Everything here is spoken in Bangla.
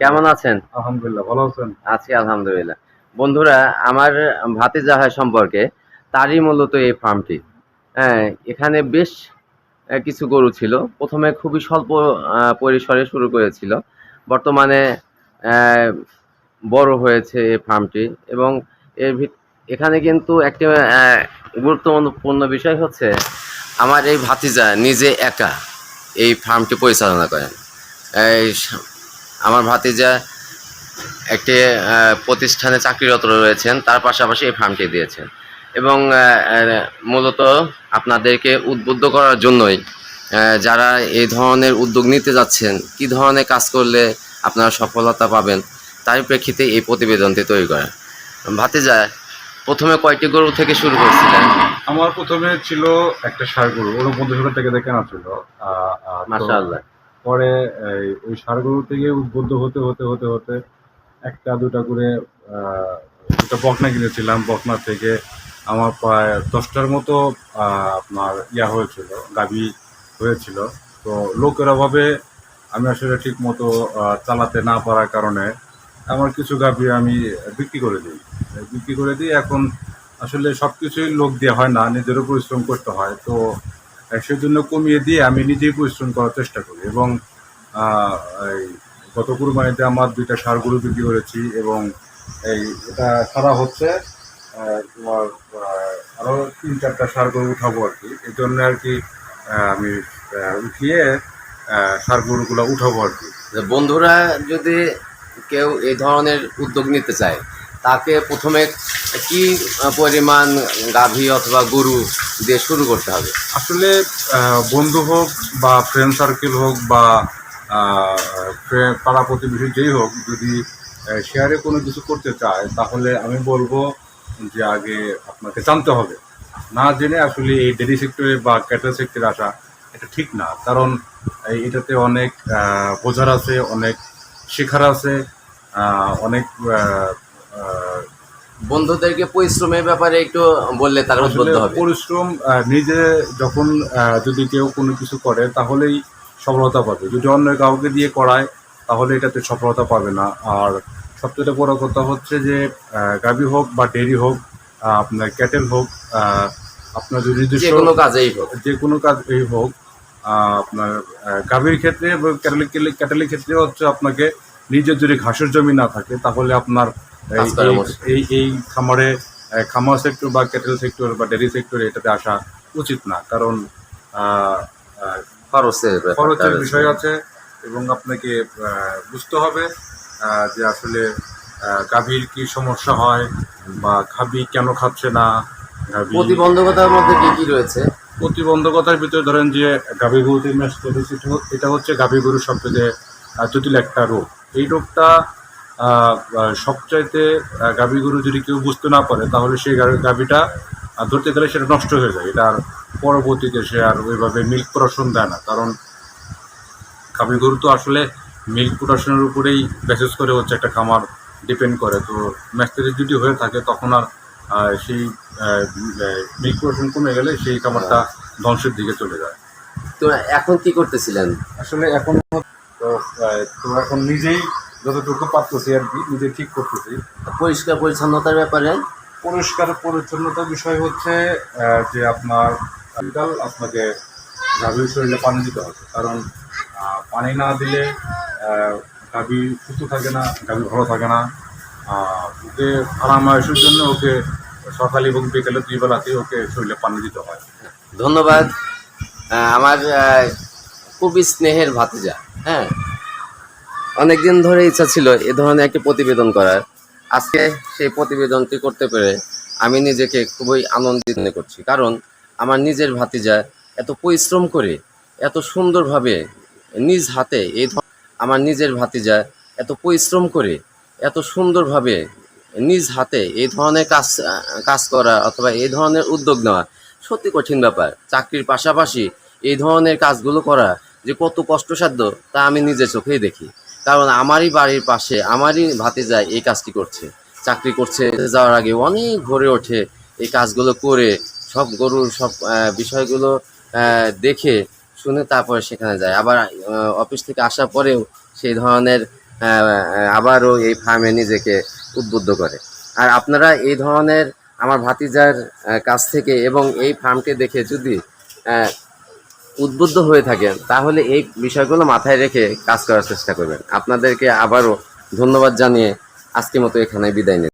কেমন আছেন? আলহামদুলিল্লাহ ভালো আছেন? আছি আলহামদুলিল্লাহ। বন্ধুরা আমার ভাতিজা হয় সম্পর্কে তারই মূলত এই ফার্মটি। হ্যাঁ এখানে বেশ কিছু গরু ছিল। প্রথমে খুবই স্বল্প পরিসরে শুরু করেছিল। বর্তমানে বড় হয়েছে এই ফার্মটি এবং এর ভিত- এখানে কিন্তু একটি গুরুত্বপূর্ণ বিষয় হচ্ছে আমার এই ভাতিজা নিজে একা এই ফার্মটি পরিচালনা করেন। আমার ভাতিজা একটি প্রতিষ্ঠানে চাকরিরত রয়েছেন তার পাশাপাশি এই ফার্মটি দিয়েছেন। এবং মূলত আপনাদেরকে উদ্বুদ্ধ করার জন্যই যারা এই ধরনের উদ্যোগ নিতে যাচ্ছেন কি ধরনের কাজ করলে আপনারা সফলতা পাবেন তার প্রেক্ষিতে এই প্রতিবেদনটি তৈরি করা। ভাতিজা প্রথমে কয়েকটি গরু থেকে শুরু করছিলেন? আমার প্রথমে ছিল একটা সার গরু ওর মধ্যে থেকে দেখে না ছিল। মাশাআল্লাহ। পরে ওই সার গরু থেকে উদ্বুদ্ধ হতে হতে হতে হতে একটা, দুটা করে দুটা বকনা কিনেছিলাম। বকনা থেকে আমার প্রায় দশটার মতো আপনার ইয়া হয়েছিল, গাভী হয়েছিল। তো লোকের অভাবে আমি আসলে ঠিক মতো চালাতে না পারার কারণে আমার কিছু গাভী আমি বিক্রি করে দিই। বিক্রি করে দিই, এখন আসলে সব কিছুই লোক দিয়ে হয় না, নিজেরও পরিশ্রম করতে হয়। তো সেজন্য কমিয়ে দিয়ে আমি নিজেই পরিশ্রম করার চেষ্টা করি। এবং গত কুরবানিতে আমার দুইটা সার গরু বিক্রি করেছি এবং এই এটা সারা হচ্ছে তোমার আরও তিন চারটা সার গরু উঠাবো আর কি। এই জন্য আর কি আমি উঠিয়ে সার গরুগুলো উঠাবো আর কি। বন্ধুরা যদি কেউ এই ধরনের উদ্যোগ নিতে চায়, তাকে প্রথমে কি পরিমাণ গাভী অথবা গরু দিয়ে শুরু করতে হবে? আসলে বন্ধু হোক বা ফ্রেন্ড সার্কেল হোক বা পাড়া প্রতিবেশী যেই হোক, যদি শেয়ারে কোনো কিছু করতে চায়, তাহলে আমি বলব যে আগে আপনাকে জানতে হবে। না জেনে আসলে এই ডেরি সেক্টরে বা ক্যাটেল সেক্টরে আসা এটা ঠিক না। কারণ এটাতে অনেক বোঝার আছে, অনেক শেখার আছে অনেক বন্ধুদেরকে পরিশ্রমের ব্যাপারে একটু বললে তারা আসলে উদ্বুদ্ধ হবে। পরিশ্রম নিজে যখন যদি কেউ কোনো কিছু করে তাহলেই সফলতা পাবে। যদি অন্য কাউকে দিয়ে করায় তাহলে এটাতে সফলতা পাবে না। আর সবচেয়ে বড় কথা হচ্ছে যে গাভী হোক বা ডেরি হোক আপনার ক্যাটেল হোক আপনার যদি যে কোনো কাজেই হোক। যে কোনো কাজ এই হোক আপনার গাভীর ক্ষেত্রে এবং ক্যাটেলের ক্ষেত্রে হচ্ছে আপনাকে নিজের যদি ঘাসের জমি না থাকে তাহলে আপনার এই- এই- খামারে খামার সেক্টর বা ক্যাটেল সেক্টর বা ডেয়ারি সেক্টর এটাতে আসা উচিত না। কারণ খরচের খরচের বিষয় আছে এবং আপনাকে বুঝতে হবে যে আসলে গাভীর কি সমস্যা হয় বা গাভী কেন খাচ্ছে না প্রতিবন্ধকতার মধ্যে কি কি রয়েছে? প্রতিবন্ধকতার ভিতরে ধরেন যে গাভী গরুতে ম্যাস্টোসিস এটা হচ্ছে গাভী গরুর সবচেয়ে জটিল একটা রোগ। এই রোগটা সবচাইতে আহ, গাভী গরু যদি কেউ বুঝতে না পারে তাহলে সেই গাভীটা ধরতে গেলে সেটা নষ্ট হয়ে যায়। এটা আর পরবর্তীতে সে আর ওইভাবে মিল্ক প্রোডাকশন দেয় না। কারণ গাভী গরু তো আসলে মিল্ক প্রোডাকশনের উপরেই বেসিস করে হচ্ছে একটা খামার ডিপেন্ড করে। তো ম্যাস্টোসিস যদি হয়ে থাকে তখন আর সেই মিল্ক প্রোডাকশন কমে গেলে সেই খামারটা ধ্বংসের দিকে চলে যায়। তো এখন কি করতেছিলেন? আসলে এখন তো এখন নিজেই যতটুকু পারতেছি আর কি নিজে ঠিক করতেছি। পরিষ্কার পরিচ্ছন্নতার ব্যাপারে? পরিষ্কার পরিচ্ছন্নতার বিষয় হচ্ছে যে আপনার বিকাল আপনাকে গাভীর শরীরে পানি দিতে হবে। কারণ পানি না দিলে গাভী সুস্থ থাকে না গাভী ভালো থাকে না। ওকে আরামায়সের জন্য ওকে সকালে এবং বিকেলে দুই বেলাতেই ওকে শরীরে পানি দিতে হয়। ধন্যবাদ। আমার খুবই স্নেহের ভাতিজা হ্যাঁ? অনেকদিন ধরে ইচ্ছা ছিল এ ধরনের একটি প্রতিবেদন করার। আজকে সেই প্রতিবেদনটি করতে পেরে আমি নিজেকে খুবই আনন্দিত মনে করছি। কারণ আমার নিজের ভাতিজা এত পরিশ্রম করে, এত সুন্দরভাবে নিজ হাতে এই আমার নিজের ভাতিজা এত পরিশ্রম করে, এত সুন্দরভাবে নিজ হাতে এই ধরনের কাজ কাজ করা অথবা এই ধরনের উদ্যোগ নেওয়া সত্যি কঠিন ব্যাপার। চাকরির পাশাপাশি এই ধরনের কাজগুলো করা যে কত কষ্টসাধ্য তা আমি নিজের চোখেই দেখি। কারণ আমারই বাড়ির পাশে, আমারই ভাতিজা এই কাজটি করছে। চাকরি করছে, যাওয়ার আগে অনেক ভোরে ওঠে এই কাজগুলো করে, সব গরুর সব বিষয়গুলো দেখে শুনে তারপরে সেখানে যায়। আবার অফিস থেকে আসার পরেও সেই ধরনের আবারও এই ফার্মে নিজেকে উদ্বুদ্ধ করে। আর আপনারা এই ধরনের আমার ভাতিজার কাছ থেকে এবং এই ফার্মকে দেখে যদি উদ্বুদ্ধ হয়ে থাকেন, তাহলে এই বিষয়গুলো মাথায় রেখে কাজ করার চেষ্টা করবেন। আপনাদেরকে আবারও ধন্যবাদ জানিয়ে আজকের মতো এখানে বিদায় নিচ্ছি।